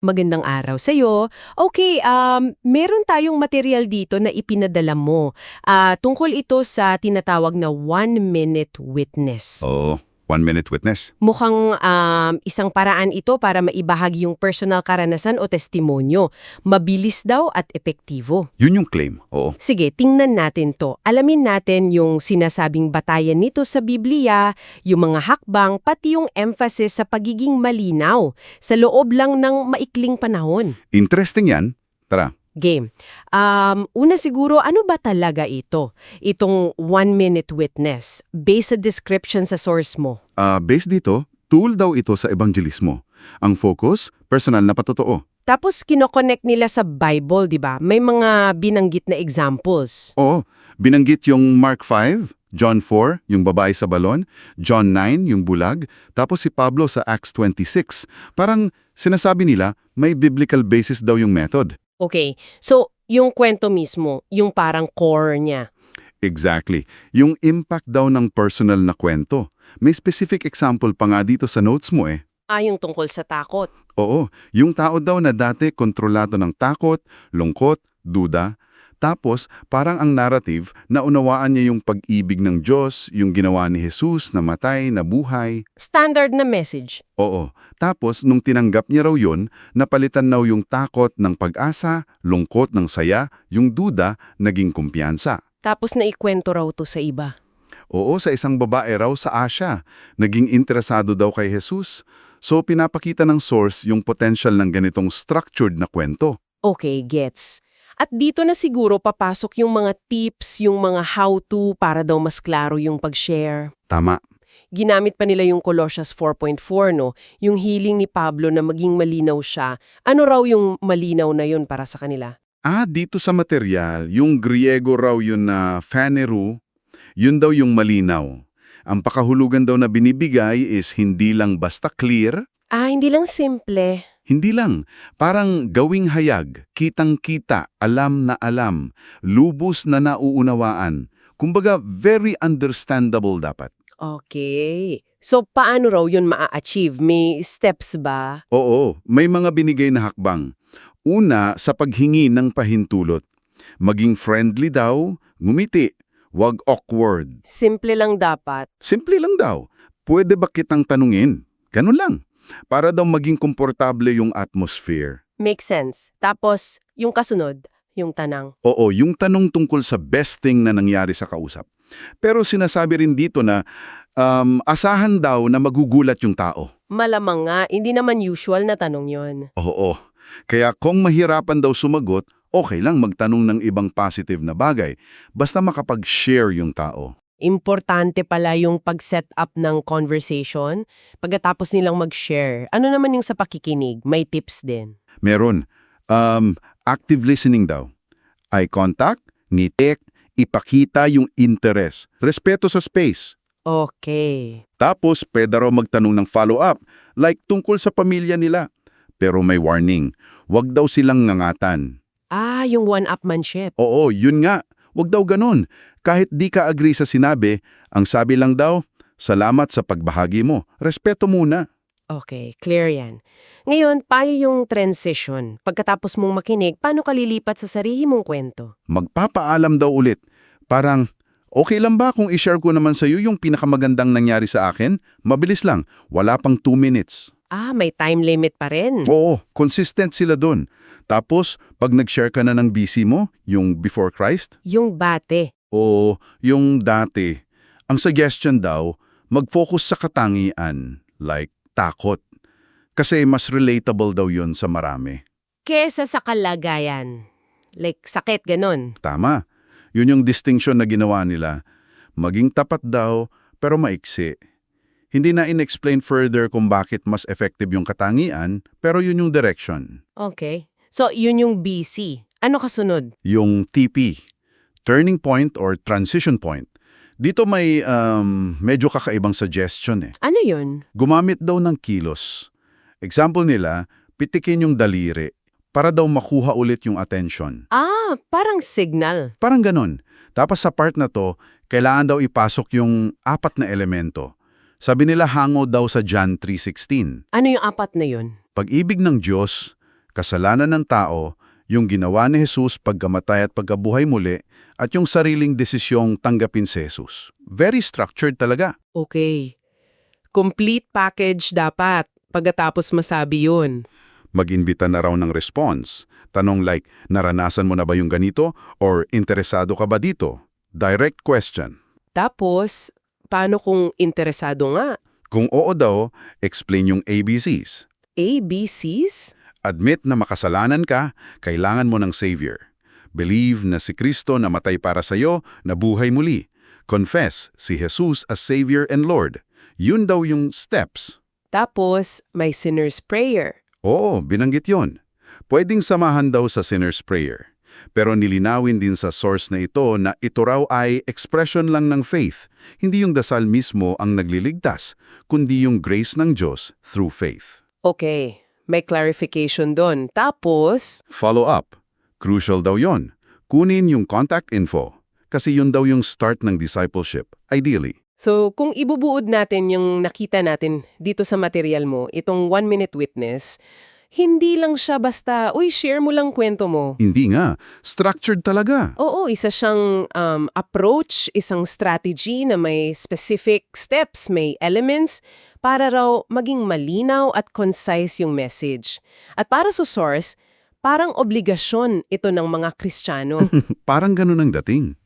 Magandang araw sa'yo. Okay, um, meron tayong material dito na ipinadala mo. Ah, tungkol ito sa tinatawag na one-minute witness. Oo, one-minute witness. Mukhang um, isang paraan ito para maibahagi yung personal karanasan o testimonyo. Mabilis daw at epektibo. Yun yung claim, oo. Sige, tingnan natin to. Alamin natin yung sinasabing batayan nito sa Biblia, yung mga hakbang, pati yung emphasis sa pagiging malinaw sa loob lang ng maikling panahon. Interesting yan. Tara, Game. Um, una siguro, ano ba talaga ito? Itong one-minute witness, based sa description sa source mo. ah based dito, tool daw ito sa evangelismo. Ang focus, personal na patotoo. Tapos kinoconnect nila sa Bible, di ba? May mga binanggit na examples. Oo, binanggit yung Mark 5, John 4, yung babae sa balon, John 9, yung bulag, tapos si Pablo sa Acts 26. Parang sinasabi nila, may biblical basis daw yung method. Okay, so yung kwento mismo, yung parang core niya. Exactly. Yung impact daw ng personal na kwento. May specific example pa nga dito sa notes mo eh. Ah, yung tungkol sa takot. Oo, yung tao daw na dati kontrolado ng takot, lungkot, duda, tapos parang ang narrative na unawaan niya yung pag-ibig ng Diyos, yung ginawa ni Jesus na matay, na buhay. Standard na message. Oo, tapos nung tinanggap niya raw yun, napalitan raw yung takot ng pag-asa, lungkot ng saya, yung duda, naging kumpiyansa. Tapos naikwento raw to sa iba. Oo, sa isang babae raw sa Asia, naging interesado daw kay Jesus. So pinapakita ng source yung potential ng ganitong structured na kwento. Okay, gets. At dito na siguro papasok yung mga tips, yung mga how-to para daw mas klaro yung pag-share. Tama. Ginamit pa nila yung Colossians 4.4, no? Yung healing ni Pablo na maging malinaw siya. Ano raw yung malinaw na yun para sa kanila? Ah, dito sa material, yung Griego raw yun na phaneru, yun daw yung malinaw. Ang pakahulugan daw na binibigay is hindi lang basta clear, Ah, hindi lang simple. Hindi lang. Parang gawing hayag, kitang-kita, alam na alam, lubos na nauunawaan. Kumbaga, very understandable dapat. Okay. So, paano raw yun maa-achieve? May steps ba? Oo, may mga binigay na hakbang. Una, sa paghingi ng pahintulot. Maging friendly daw, ngumiti, wag awkward. Simple lang dapat. Simple lang daw. Pwede ba kitang tanungin? Ganun lang. Para daw maging komportable yung atmosphere. Makes sense. Tapos, yung kasunod, yung tanang. Oo, yung tanong tungkol sa best thing na nangyari sa kausap. Pero sinasabi rin dito na um, asahan daw na magugulat yung tao. Malamang nga, hindi naman usual na tanong yon. Oo. Kaya kung mahirapan daw sumagot, okay lang magtanong ng ibang positive na bagay. Basta makapag-share yung tao. Importante pala yung pag-set up ng conversation pagkatapos nilang mag-share. Ano naman yung sa pakikinig? May tips din. Meron. Um, active listening daw. Eye contact, ngitik, ipakita yung interest. Respeto sa space. Okay. Tapos, pwede raw magtanong ng follow-up, like tungkol sa pamilya nila. Pero may warning, wag daw silang ngangatan. Ah, yung one-upmanship. Oo, yun nga. Wag daw ganun. Kahit di ka agree sa sinabi, ang sabi lang daw, salamat sa pagbahagi mo. Respeto muna. Okay, clear yan. Ngayon, payo yung transition. Pagkatapos mong makinig, paano ka lilipat sa sarili mong kwento? Magpapaalam daw ulit. Parang, okay lang ba kung i-share ko naman sa iyo yung pinakamagandang nangyari sa akin? Mabilis lang, wala pang 2 minutes. Ah, may time limit pa rin. Oo, consistent sila dun. Tapos, pag nag-share ka na ng BC mo, yung before Christ, Yung bate. o yung dati, ang suggestion daw, mag-focus sa katangian, like takot. Kasi mas relatable daw yun sa marami. Kesa sa kalagayan. Like, sakit, ganun. Tama. Yun yung distinction na ginawa nila. Maging tapat daw, pero maiksi. Hindi na in-explain further kung bakit mas effective yung katangian, pero yun yung direction. Okay. So, yun yung BC. Ano kasunod? Yung TP, Turning Point or Transition Point. Dito may um, medyo kakaibang suggestion eh. Ano yun? Gumamit daw ng kilos. Example nila, pitikin yung daliri para daw makuha ulit yung attention. Ah, parang signal. Parang ganun. Tapos sa part na to, kailangan daw ipasok yung apat na elemento. Sabi nila hango daw sa John 3.16. Ano yung apat na yun? Pag-ibig ng Diyos, kasalanan ng tao, yung ginawa ni Jesus pagkamatay at pagkabuhay muli, at yung sariling desisyong tanggapin si Jesus. Very structured talaga. Okay. Complete package dapat pagkatapos masabi yun. Mag-imbita na raw ng response. Tanong like, naranasan mo na ba yung ganito? Or interesado ka ba dito? Direct question. Tapos, paano kung interesado nga? Kung oo daw, explain yung ABCs. ABCs? Admit na makasalanan ka, kailangan mo ng Savior. Believe na si Kristo namatay para sa'yo, nabuhay muli. Confess si Jesus as Savior and Lord. Yun daw yung steps. Tapos, may sinner's prayer. Oo, binanggit yon. Pwedeng samahan daw sa sinner's prayer. Pero nilinawin din sa source na ito na ito raw ay expression lang ng faith. Hindi yung dasal mismo ang nagliligtas, kundi yung grace ng Diyos through faith. Okay, may clarification doon. Tapos, Follow up. Crucial daw yon. Kunin yung contact info. Kasi yun daw yung start ng discipleship, ideally. So kung ibubuod natin yung nakita natin dito sa material mo, itong one-minute witness, hindi lang siya basta, uy, share mo lang kwento mo. Hindi nga. Structured talaga. Oo, isa siyang um, approach, isang strategy na may specific steps, may elements para raw maging malinaw at concise yung message. At para sa source, parang obligasyon ito ng mga Kristiyano. Parang ganun ang dating.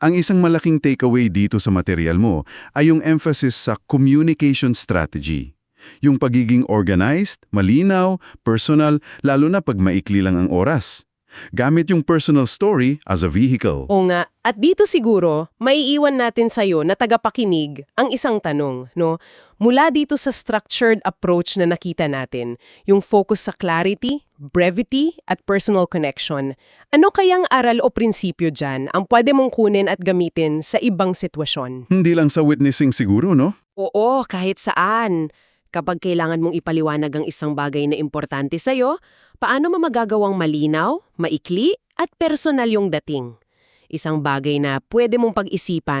Ang isang malaking takeaway dito sa material mo ay yung emphasis sa communication strategy. Yung pagiging organized, malinaw, personal, lalo na pag maikli lang ang oras. Gamit yung personal story as a vehicle. o nga, at dito siguro, maiiwan natin sa'yo na tagapakinig ang isang tanong, no? Mula dito sa structured approach na nakita natin, yung focus sa clarity, brevity, at personal connection, ano kayang aral o prinsipyo dyan ang pwede mong kunin at gamitin sa ibang sitwasyon? Hindi lang sa witnessing siguro, no? Oo, kahit saan. Kapag kailangan mong ipaliwanag ang isang bagay na importante sa'yo, paano mo magagawang malinaw, maikli, at personal yung dating? Isang bagay na pwede mong pag-isipan